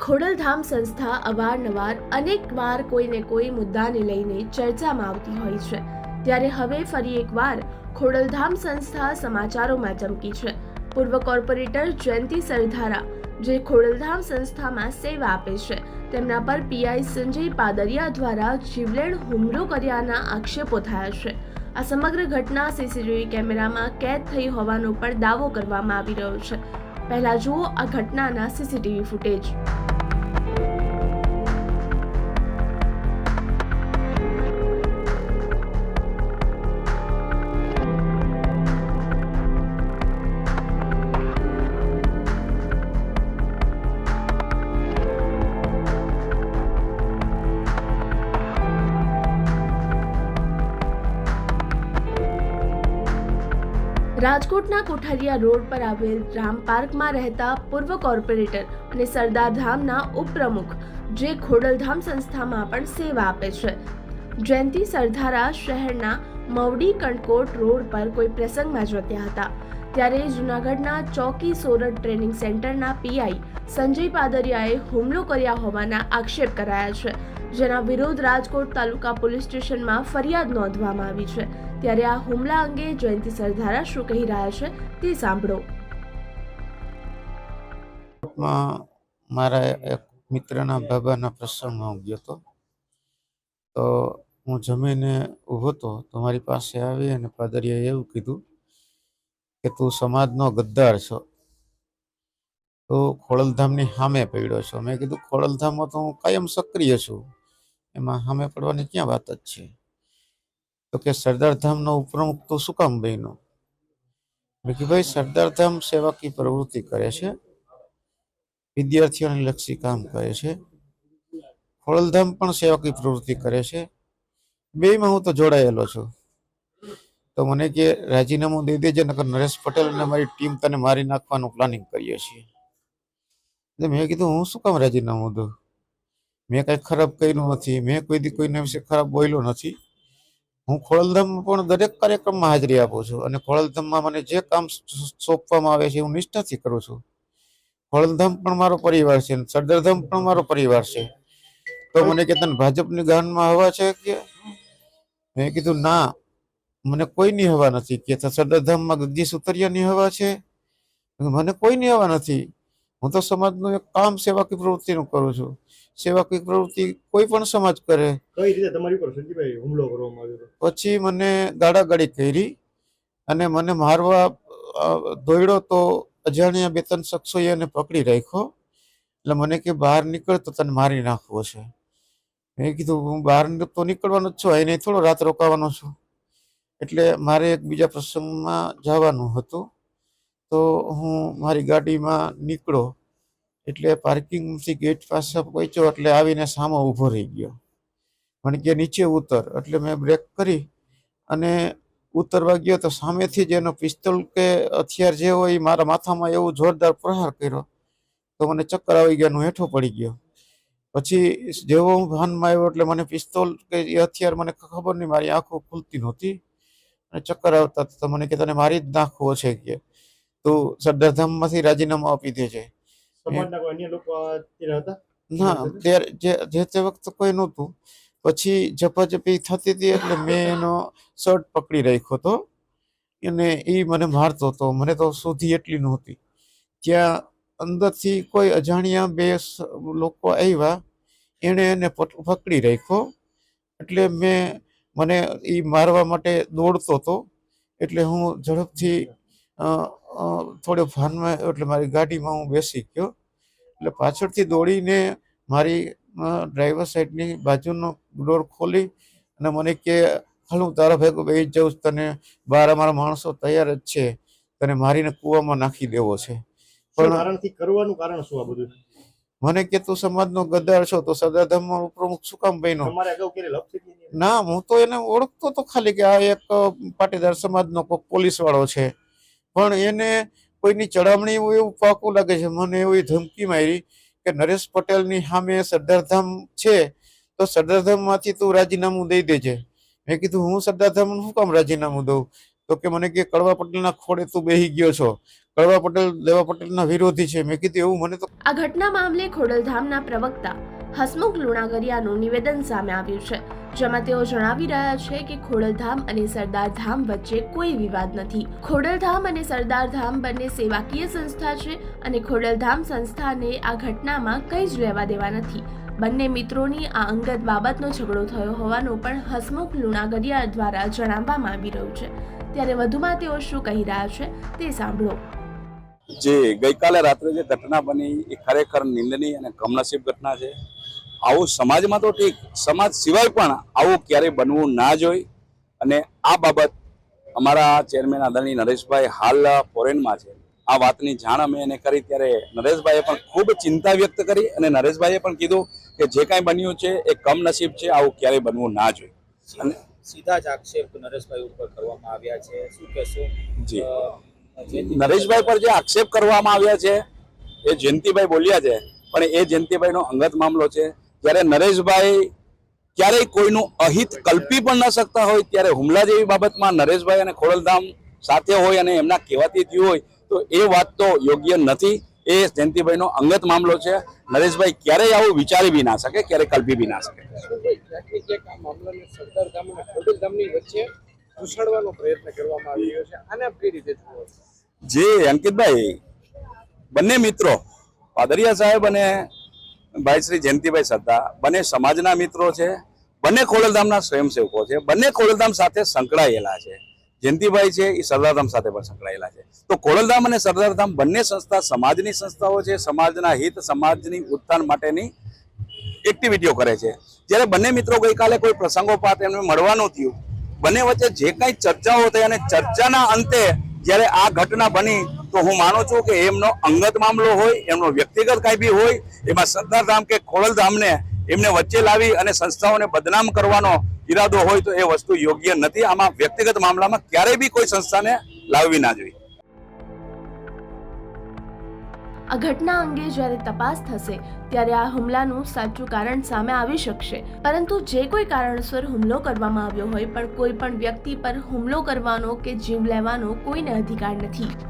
ખોડલધામ સંસ્થા અવારનવાર અનેકવાર કોઈને કોઈ મુદ્દાને લઈને ચર્ચામાં આવતી હોય છે. ત્યારે હવે ફરી એકવાર ખોડલધામ સંસ્થા સમાચારોમાં ચમકી છે. પૂર્વ કોર્પોરેટર જયંતિ સરધારા, જે ખોડલધામ સંસ્થામાં સેવા આપે છે, તેમના પર પીઆઈ સંજય પાદરિયા દ્વારા જીવલેણ હુમલો કર્યાના આક્ષેપો થયા છે. આ સમગ્ર ઘટના સીસીટીવી કેમેરામાં કેદ થઈ હોવાનો પણ દાવો કરવામાં આવી રહ્યો છે. પહેલા જુઓ આ ઘટનાના સીસીટીવી ફૂટેજ. રાજકોટના કોઠારિયા રોડ પર આવેલ રામ પાર્કમાં રહેતા પૂર્વ કોર્પોરેટર અને સરદાર ધામના ઉપપ્રમુખ, જે ખોડલધામ સંસ્થામાં પણ સેવા આપે છે. જયંતિ સરધારા શહેરના મવડી કણકોટ રોડ પર કોઈ પ્રસંગમાં જતા હતા. ત્યારે જૂનાગઢના ચોકી સોરઠ ટ્રેનિંગ સેન્ટરના પીઆઈ સંજય પાદરિયાએ હુમલો કર્યા હોવાના આક્ષેપ કરાયા છે, જેના વિરોધ રાજકોટ તાલુકા પોલીસ સ્ટેશનમાં ફરિયાદ નોંધવામાં આવી છે. ત્યારે આ હુમલા અંગે જયંતિ સરધારા શું કહી રહ્યા છે તે સાંભળો. મારા એક મિત્રના બાબાના પ્રસંગમાં ગયો હતો. તો હું જમીને ઊભો હતો, તો મારી પાસે આવી અને પાદરિયાએ એવું કીધું કે તું સમાજનો ગદ્દાર છો. તો ખોડલધામની સામે પડ્યો છો. મેં કીધું, ખોડલધામમાં તો હું કાયમ સક્રિય છું. એમાં સામે પડવાની ક્યાં વાત જ છે? તો કે સરદારધામનો ઉપપ્રમુખ તો શું કામ બન્યો? મેં કીધું, ભાઈ, સરદારધામ સેવાકી પ્રવૃત્તિ કરે છે. વિદ્યાર્થીઓને લક્ષી કામ કરે છે. ખોડલધામ પણ સેવાકી પ્રવૃત્તિ કરે છે. બેમાં હું તો જોડાયેલો છું. તો મને કે રાજીનામું દઈ દેજે, નકર નરેશ પટેલ અને મારી ટીમ તને મારી નાખવાનું પ્લાનિંગ કરીએ છીએ. એટલે મેં કીધું, હું શું કામ રાજીનામું દઉં? મેં કાંઈ ખરાબ કર્યું નથી. મેં કોઈ દી કોઈના વિશે ખરાબ બોલ્યો નથી. હું ખોડલધામમાં પણ દરેક કાર્યક્રમમાં હાજરી આપું છું અને ખોડલધામમાં મને જે કામ સોંપવામાં આવે છે, હું નિષ્ઠાથી કરું છું. ખોડલધામ પણ મારો પરિવાર છે સરદારધામ પણ મારો પરિવાર છે. તો મને કે તને ભાજપની ગાનમાં હવા છે કે? મેં કીધું, ના મને કોઈની હવા નથી. કે સરદારધામમાં ગગજી સુતરિયાની હવા છે? મને કોઈની હવા નથી. હું તો સમાજનું એક કામ સેવાકીય પ્રવૃત્તિનું કરું છું. સેવાકીય પ્રવૃત્તિ કોઈ પણ સમાજ કરે. કઈ રીતે? તમારી પર સંજીભાઈ હુમલો કરવામાં આવ્યો પછી મને ગાડાગાડી કરી અને મને મારવા દોડ્યો તો અજાણ્યા બે ત્રણ શખ્સોએ એને પકડી રાખ્યો. એટલે મને કે બહાર નીકળ તો તને મારી નાખવો છે. મેં કીધું હું બહાર તો નીકળવાનો જ છું અહીં થોડો રાત રોકાવાનો છું. એટલે મારે એક બીજા પ્રસંગમાં જવાનું હતું. તો હું મારી ગાડીમાં નીકળો એટલે પાર્કિંગથી ગેટ પાસે પહોંચ્યો એટલે આવીને સામો ઊભો રહી ગયો. મને કે નીચે ઉતર. એટલે મેં બ્રેક કરી અને ઉતરવા ગયો તો સામેથી જ એનો પિસ્તોલ કે હથિયાર જે હોય એ મારા માથામાં એવું જોરદાર પ્રહાર કર્યો. તો મને ચક્કર આવી ગયા હું હેઠો પડી ગયો. પછી જેવો હું ભાનમાં આવ્યો એટલે મને પિસ્તોલ કે એ હથિયાર મને ખબર નહીં, મારી આંખો ખુલતી નહોતી. અને ચક્કર આવતા. તો મને કે તને મારી જ નાખવો છે કે. તું સરદારધામમાંથી રાજીનામું આપી ત્યાં હતા? ના ત્યારે જે તે વખતે કોઈ નહોતું. પછી ઝપાઝપી થતી હતી એટલે મેં એનો શર્ટ પકડી રાખ્યો હતો. અને એ મને મારતો હતો. મને તો સુધી એટલી નહોતી. ત્યાં અંદરથી કોઈ અજાણ્યા બે લોકો આવ્યા. એણે એને પકડી રાખ્યો. એટલે મેં મને એ મારવા માટે દોડતો હતો. એટલે હું ઝડપથી થોડો ભાનમાં એટલે મારી ગાડીમાં હું બેસી ગયો. એટલે પાછળથી દોડીને મારી ડ્રાઈવર સાઈડની બાજુનો ડોર ખોલી અને મને કે હાલ હું તારા ભેગો બે જાઉં. તને બાર અમારા માણસો તૈયાર જ છે. તને મારીને કૂવામાં નાખી દેવો છે. પણ કરવાનું કારણ શું આ બધું? મને કે તું સમાજનો ગદ્દાર છો તો સદાધામમાં પ્રમુખ શું કામ બન્યો? ના હું તો એને ઓળખતો તો ખાલી કે આ એક પાટીદાર સમાજનો કોઈ પોલીસ વાળો છે. પણ એને કોઈની ચડામણી એવું એવું પાકું લાગે છે. મને એવી ધમકી મારી કે નરેશ પટેલની સામે સરદારધામ છે તો સરદારધામમાંથી તું રાજીનામું દઈ દેજે. મેં કીધું હું સરદારધામનું શું કામ રાજીનામું દઉં? તો કે મને કે કડવા પટેલના ખોડે તું બેહી ગયો છો. કડવા પટેલ, દેવા પટેલના વિરોધી છે. મેં કીધું એવું મને તો આ ઘટના મામલે ખોડલધામના પ્રવક્તા હસમુખ લુણાગરિયાનું નિવેદન સામે આવ્યું છે, જેમાં તેઓ જણાવી રહ્યા છે કે ખોડલધામ અને સરદારધામ વચ્ચે કોઈ વિવાદ નથી. ખોડલધામ અને સરદારધામ બંને સેવાકીય સંસ્થા છે અને ખોડલધામ સંસ્થાને આ ઘટનામાં કંઈ જ લેવા દેવા નથી. બંને મિત્રોની આ અંગત બાબતનો ઝઘડો થયો હોવાનું પણ હસમુખ લુણાગરિયા દ્વારા જણાવવામાં આવી રહ્યું છે. ત્યારે વધુમાં તેઓ શું કહી રહ્યા છે તે સાંભળો. જે ગઈકાલે રાત્રે જે ઘટના બની એ ખરેખર નિંદનીય અને કમનસીબ ઘટના છે. આવું સમાજમાં તો ઠીક સમાજ સિવાય પણ આવું ક્યારેય બનવું ના જોઈ. અને આ બાબત અમારા ચેરમેન આદરણીય નરેશભાઈ હાલ ફોરેનમાં છે. આ વાતની જાણ અમે એને કરી ત્યારે નરેશભાઈએ પણ ખૂબ ચિંતા વ્યક્ત કરી અને નરેશભાઈએ પણ કીધું કે જે કાંઈ બન્યું છે એ કમનસીબ છે આવું ક્યારેય બનવું ના જોઈએ અને સીધા જ આક્ષેપ નરેશભાઈ ઉપર કરવામાં આવ્યા છે. શું કહેશો? જી. નરેશભાઈ પર જે આક્ષેપ કરવામાં આવ્યા છે, એ જયંતિભાઈ બોલ્યા છે, પણ એ જયંતિભાઈનો અંગત મામલો છે. જ્યારે નરેશભાઈ ક્યારેય કોઈનું અહિત કલ્પી પણ ન શકતા હોય, ત્યારે હુમલા જેવી બાબતમાં નરેશભાઈ અને ખોડલધામ સાથે હોય અને એમના કહેવાથી થયું હોય, તો એ વાત તો યોગ્ય નથી. એ જયંતિભાઈનો અંગત મામલો છે. નરેશભાઈ ક્યારેય આવું વિચારી બી ના શકે, ક્યારેય કલ્પી બી ના શકે. ઘૂસાડવાનો પ્રયત્ન કરવામાં આવી રહ્યો છે. આને આપ કઈ રીતે જુઓ જે અંકિતભાઈ, બંને મિત્રો, પાદરિયા સાહેબ અને ભાઈ શ્રી જયંતિભાઈ સરદાર બંને સમાજના મિત્રો છે, બંને ખોડલધામના સ્વયંસેવકો છે, બંને ખોડલધામ સાથે સંકળાયેલા છે. જયંતિભાઈ છે, એ સરદારધામ સાથે પણ સંકળાયેલા છે. તો ખોડલધામ અને સરદારધામ બંને સંસ્થા સમાજની સંસ્થાઓ છે, સમાજના હિત, સમાજની ઉત્થાન માટેની એક્ટિવિટીઓ કરે છે. જ્યારે બંને મિત્રો ગઈકાલે કોઈ પ્રસંગોપાત એમને મળવાનું થયું બંને વચ્ચે જે કંઈ ચર્ચાઓ થઈ અને ચર્ચાના અંતે જ્યારે આ ઘટના બની, તો હું માનું છું કે એમનો અંગત મામલો હોય, એમનો વ્યક્તિગત કાંઈ બી હોય, એમાં સરદારધામ કે ખોડલધામને એમને વચ્ચે લાવી અને સંસ્થાઓને બદનામ કરવાનો ઈરાદો હોય, તો એ વસ્તુ યોગ્ય નથી. આમાં વ્યક્તિગત મામલામાં ક્યારેય બી કોઈ સંસ્થાને લાવવી ના જોઈએ. આ ઘટના અંગે જ્યારે તપાસ થશે, ત્યારે આ હુમલાનું સાચું કારણ સામે આવી શકશે. પરંતુ જે કોઈ કારણસર હુમલો કરવામાં આવ્યો હોય, પણ કોઈ પણ વ્યક્તિ પર હુમલો કરવાનો કે જીવ લેવાનો કોઈને અધિકાર નથી.